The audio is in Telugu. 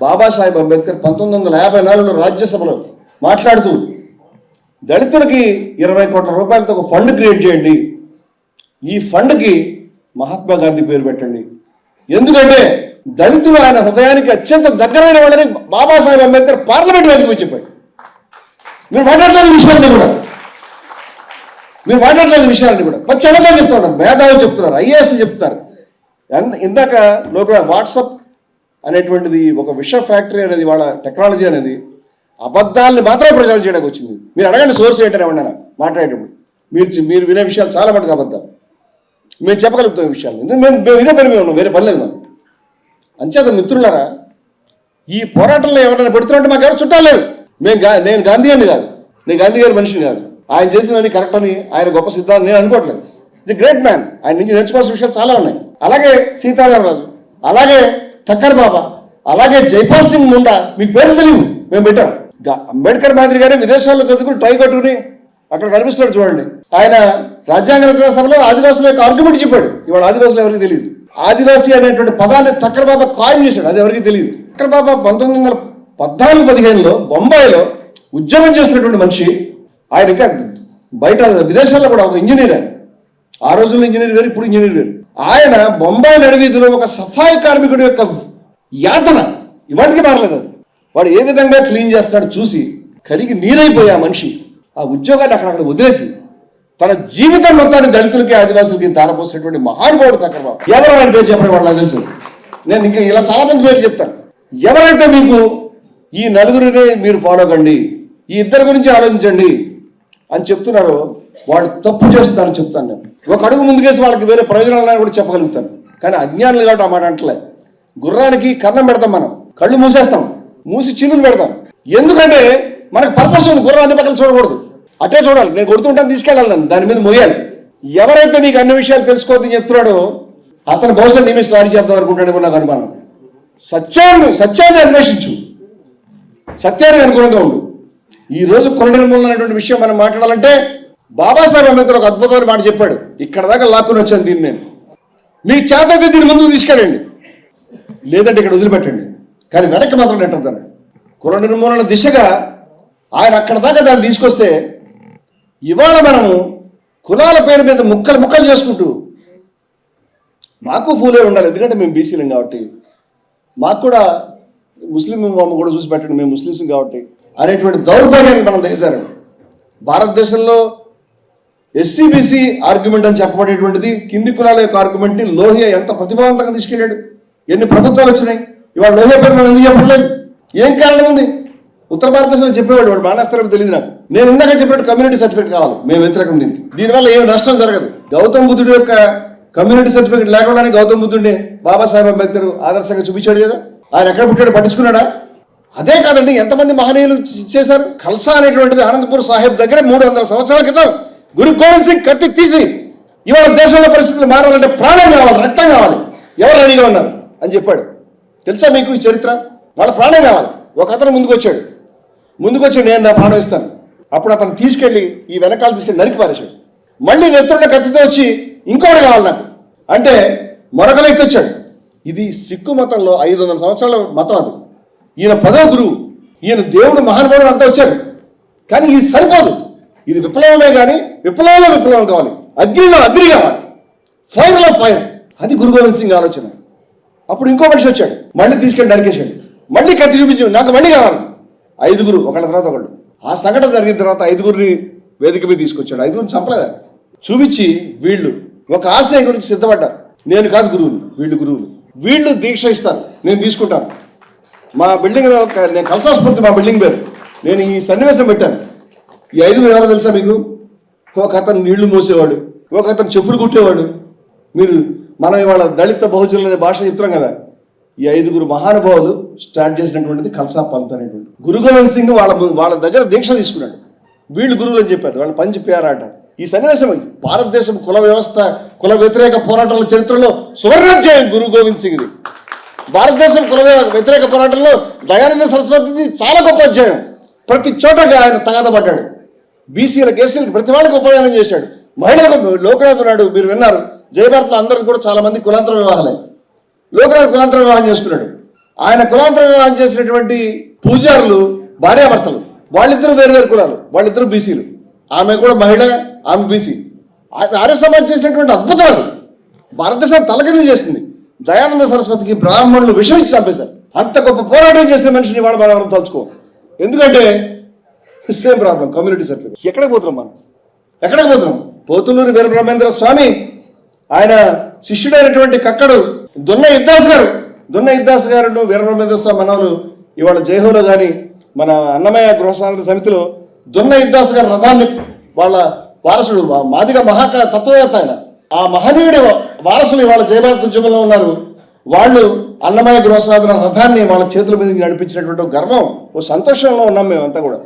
బాబాసాహెబ్ అంబేద్కర్ పంతొమ్మిది వందల యాభై నాలుగులో రాజ్యసభలో మాట్లాడుతూ దళితులకి ఇరవై కోట్ల రూపాయలతో ఒక ఫండ్ క్రియేట్ చేయండి. ఈ ఫండ్కి మహాత్మా గాంధీ పేరు పెట్టండి. ఎందుకంటే దళితులు ఆయన హృదయానికి అత్యంత దగ్గరైన వాళ్ళని బాబాసాహెబ్ అంబేద్కర్ పార్లమెంట్ వేదిక చెప్పాడు. మీరు మాట్లాడలేదు విషయాలని విషయాన్ని కూడా. మీరు మాట్లాడలేదు ఈ విషయాన్ని కూడా. చెప్తా చెప్తున్నారు మేధావులు చెప్తున్నారు ఐఏఎస్ చెప్తారు ఇందాక లోక వాట్సప్ అనేటువంటిది ఒక విష ఫ్యాక్టరీ అనేది వాళ్ళ టెక్నాలజీ అనేది అబద్ధాలని మాత్రమే ప్రచారం చేయడానికి వచ్చింది. మీరు అడగండి సోర్స్ ఏంటని ఏమన్నా మాట్లాడేటప్పుడు. మీరు మీరు వినే విషయాలు చాలా మటుకు అబద్ధాలు. మేము చెప్పగలుగుతాం విషయాలు. ఎందుకంటే మేము మేము ఇదే పని మేము ఉన్నాం వేరే పని లేదు మాకు. అంచేత మిత్రులారా ఈ పోరాటంలో ఎవరైనా పెడుతున్నట్టు మాకు ఎవరు చుట్టాలు లేదు మేము గా నేను గాంధీ అని కాదు. నేను గాంధీ గారి మనిషిని కాదు. ఆయన చేసినవి కరెక్ట్ అని ఆయన గొప్ప సిద్ధాంతం నేను అనుకోవట్లేదు. ఇట్స్ గ్రేట్ మ్యాన్ ఆయన నుంచి నేర్చుకోవాల్సిన విషయాలు చాలా ఉన్నాయి. అలాగే సీతారామరాజు అలాగే తక్కర్ బాబా అలాగే జైపాల్ సింగ్ ముండా మీకు పేరు తెలియదు మేము పెట్టాం. గా- అంబేద్కర్ మాదిరిగానే విదేశాల్లో చదువుకుని టై కట్టుకుని అక్కడ కనిపిస్తున్నాడు చూడండి. ఆయన రాజ్యాంగ రచన సభలో ఆదివాసుల యొక్క ఆర్గ్యుమెంట్ చెప్పాడు. ఇవాళ ఆదివాసులు ఎవరికి తెలియదు. ఆదివాసి అనేటువంటి పదాన్ని తక్కర బాబా కాయిన్ చేశాడు అది ఎవరికి తెలియదు. తక్కర బాబా పంతొమ్మిది వందల పద్నాలుగు పదిహేనులో బొంబాయిలో ఉద్యోగం చేస్తున్నటువంటి మనిషి ఆయన ఇంకా బయట విదేశాల్లో కూడా ఒక ఇంజనీర్ ఆయన. ఆ రోజుల్లో ఇంజనీర్ గారు ఇప్పుడు ఇంజనీర్ గారు. ఆయన బొంబాయి నడివీధిలో ఒక సఫాయి కార్మికుడు యొక్క యాతన. ఇవాటికి మారలేదు అది. వాడు ఏ విధంగా క్లీన్ చేస్తాడు చూసి కరిగి నీరైపోయి ఆ మనిషి ఆ ఉద్యోగాన్ని అక్కడక్కడ వదిలేసి తన జీవితం మొత్తాన్ని దళితులకి ఆదివాసులకి తారపోసినటువంటి మహానుభావుడు తక్కువ ఎవరు ఆయన పేరు చెప్పడం వాళ్ళ తెలుసు. నేను ఇంకా ఇలా చాలా మంది పేరు చెప్తాను. ఎవరైతే మీకు ఈ నలుగురిని మీరు ఫాలో కండి ఈ ఇద్దరి గురించి ఆలోచించండి అని చెప్తున్నారో వాళ్ళు తప్పు చేస్తారని చెప్తాను నేను. ఒక అడుగు ముందుకేసి వాళ్ళకి వేరే ప్రయోజనాలు కూడా చెప్పగలుగుతాను. కానీ అజ్ఞానులు కాబట్టి ఆ మాట అంటలే. గుర్రానికి కర్ణం పెడతాం మనం. కళ్ళు మూసేస్తాం. మూసి చిల్లులు పెడతాం. ఎందుకంటే మనకు పర్పస్ ఉంది. గుర్రం అన్ని పక్కన చూడకూడదు. అటే చూడాలి. నేను కొడుతుంటాను తీసుకెళ్ళాలి నన్ను. దాని మీద మొయ్యాలి. ఎవరైతే నీకు అన్ని విషయాలు తెలుసుకోవద్దని చెప్తున్నాడో అతను బహుశా నీ మీద స్వారీ చేద్దాం అనుకుంటాడేమో నాకు అనుమానం. సత్యాన్ని సత్యాన్ని అన్వేషించు. సత్యానికి అనుకూలంగా ఉండు. ఈ రోజు కుల నిర్మూలన అనేటువంటి విషయం మనం మాట్లాడాలంటే బాబాసాహెబ్ అంబేద్కర్ ఒక అద్భుతమైన మాట చెప్పాడు. ఇక్కడ దాకా లాక్కుని వచ్చాను దీన్ని నేను. మీ చేతైతే దీని ముందుకు తీసుకెళ్ళండి. లేదంటే ఇక్కడ వదిలిపెట్టండి. కానీ వెనక్కి మాత్రం నెట్టద్దండి కుల నిర్మూలన దిశగా ఆయన అక్కడ దాకా దాన్ని తీసుకొస్తే ఇవాళ మనము కులాల పేరు మీద ముక్కలు ముక్కలు చేసుకుంటూ మాకు ఫూలే ఉండాలి. ఎందుకంటే మేము బీసీలం కాబట్టి. మాకు కూడా ముస్లిం బొమ్మ కూడా చూసి పెట్టండి. మేము ముస్లిమ్స్ కాబట్టి అనేటువంటి దౌర్భాగ్యాన్ని మనం చేశారు భారతదేశంలో ఎస్సీబీసీ ఆర్గ్యుమెంట్ అని చెప్పబడేటువంటిది కింది కులాల యొక్క ఆర్గ్యుమెంట్ని లోహియా ఎంత ప్రతిభావంతంగా తీసుకెళ్ళాడు? ఎన్ని ప్రభుత్వాలు వచ్చినాయి? ఇవాళ లోహియా పేరు మనం ఎందుకు చెప్పట్లేదు? ఏం కారణం ఉంది? ఉత్తర భారతదేశంలో చెప్పేవాడు వాడు బాణాస్తారో తెలియదు నాకు. నేను ఇందాక చెప్పినట్టు కమ్యూనిటీ సర్టిఫికేట్ కావాలి. మేము వ్యతిరేకం దీనికి. దీనివల్ల ఏం నష్టం జరగదు. గౌతమ్ బుద్ధుడి యొక్క కమ్యూనిటీ సర్టిఫికేట్ లేకుండానే గౌతమ్ బుద్ధుడిని బాబాసాహెబ్ అంబేద్కర్ ఆదర్శంగా చూపించాడు కదా? ఆయన ఎక్కడ పుట్టాడు పట్టించుకున్నాడా? అదే కాదండి ఎంతమంది మహనీయులు చేశారు? ఖల్సా అనేటువంటిది అనంతపూర్ సాహెబ్ దగ్గర మూడు వందల సంవత్సరాల క్రితం. గురు గోవింద్ సింగ్ కత్తి తీసి ఇవాళ దేశంలో పరిస్థితులు మారాలంటే ప్రాణం కావాలి రక్తం కావాలి. ఎవరు రెడీగా ఉన్నారు? అని చెప్పాడు. తెలుసా మీకు ఈ చరిత్ర? వాళ్ళ ప్రాణం కావాలి. ఒక అతను ముందుకు వచ్చాడు ముందుకు వచ్చి నేను నా ప్రాణం ఇస్తాను. అప్పుడు అతను తీసుకెళ్ళి ఈ వెనకాల తీసుకెళ్ళి నరికి పారేశాడు. మళ్ళీ నెత్తున్న కత్తితో వచ్చి ఇంకోటి కావాలి నాకు. అంటే మరొక వ్యక్తి వచ్చాడు. ఇది సిక్కు మతంలో ఐదు వందల సంవత్సరాల మతం అది. ఈయన పదవ గురువు. ఈయన దేవుడు మహానుభావుడు అంతా వచ్చారు కానీ ఇది సరిపోదు. ఇది విప్లవమే కానీ విప్లవంలో విప్లవం కావాలి. అగ్నిలో అగ్ని కావాలి. ఫైర్లో ఫైర్. అది గురు గోవింద్ సింగ్ ఆలోచన. అప్పుడు ఇంకో మనిషి వచ్చాడు. మళ్ళీ తీసుకెళ్ళి నరికేశాడు. మళ్ళీ కత్తి చూపించి నాకు మళ్ళీ కావాలి. ఐదుగురు ఒకళ్ళ తర్వాత ఒకళ్ళు. ఆ సంఘటన జరిగిన తర్వాత ఐదుగురిని వేదిక మీద తీసుకొచ్చాడు. ఐదుగురిని చంపలేదు? చూపించి వీళ్ళు ఒక ఆశయ గురించి సిద్ధపడ్డారు. నేను కాదు గురువులు వీళ్ళు గురువులు. వీళ్ళు దీక్ష ఇస్తారు. నేను తీసుకుంటాను. మా బిల్డింగ్ నేను కలసాస్ఫూర్తి మా బిల్డింగ్ పేరు. నేను ఈ సన్నివేశం పెట్టాను. ఈ ఐదుగురు ఎవరో తెలుసా మీకు? ఒక అతను నీళ్ళు మోసేవాడు ఒక అతను చెప్పులు కుట్టేవాడు. మీరు మనం ఇవాళ దళిత బహుజనులు అనే భాష చెప్తున్నాం కదా ఈ ఐదుగురు మహానుభావులు స్టార్ట్ చేసినటువంటిది కల్సా పంత్ అనేటువంటి. గురు గోవింద్ సింగ్ వాళ్ళ వాళ్ళ దగ్గర దీక్ష తీసుకున్నాడు. వీళ్ళు గురువులు అని చెప్పారు వాళ్ళ పంచి పేరాట ఈ సన్నివేశం భారతదేశం కుల వ్యవస్థ కుల వ్యతిరేక పోరాటాల చరిత్రలో సువర్ణాధ్యాయం గురు గోవింద్ సింగ్ భారతదేశం కుల వ్యతిరేక పోరాటంలో దయానంద సరస్వతిది చాలా గొప్ప అధ్యాయం. ప్రతి చోటగా ఆయన తగాదపడ్డాడు. బీసీలకు ఎస్సీలకు ప్రతి వాళ్ళకి ఉపయోగం చేశాడు. మహిళలకు లోకనాథ్ ఉన్నాడు మీరు విన్నారు. జయభారత్లో అందరికి కూడా చాలా మంది కులాంతర వివాహాలే. లోకనాథ్ కులాంతర వివాహం చేసుకున్నాడు. ఆయన కులాంతర వివాహం చేసినటువంటి పూజారులు భార్యాభర్తలు వాళ్ళిద్దరూ వేరు వేరు కులాలు వాళ్ళిద్దరూ బీసీలు. ఆమె కూడా మహిళ ఆమె బీసీ. ఆర్య సమాజ్ చేసినటువంటి అద్భుతం అది. భారతదేశం తలకిందులు చేసింది. దయానంద సరస్వతికి బ్రాహ్మణులు విషం ఇచ్చి చంపేశారు. అంత గొప్ప పోరాటం చేసిన మనిషిని వాళ్ళు మనం తలుచుకో. ఎందుకంటే సేమ్ ప్రాబ్లం కమ్యూనిటీ సర్టిఫికేట్ ఎక్కడికి పోతున్నాం మనం? ఎక్కడికి పోతున్నాం? పోతులూరు వీరబ్రహ్మేంద్ర స్వామి ఆయన శిష్యుడైనటువంటి కక్కడు దున్న ఇద్దాస్ గారు. దున్న ఇద్దాస్ గారు వీరబ్రహ్మేంద్ర స్వామి మనవలు ఇవాళ జైహోలో కానీ మన అన్నమయ్య గృహసాంద్ర సమితిలో దున్న ఇద్దాస్ గారి రథాన్ని వాళ్ళ వారసుడు మాదిగ మహాక తత్వవేత్త ఆయన. ఆ మహనీయుడి వారసులు ఇవాళ జయభారత ఉద్యమంలో ఉన్నారు. వాళ్ళు అన్నమయ్య గృహసాధన రథాన్ని వాళ్ళ చేతుల మీద నడిపించినటువంటి గర్వం ఓ సంతోషంలో ఉన్నాం మేమంతా కూడా.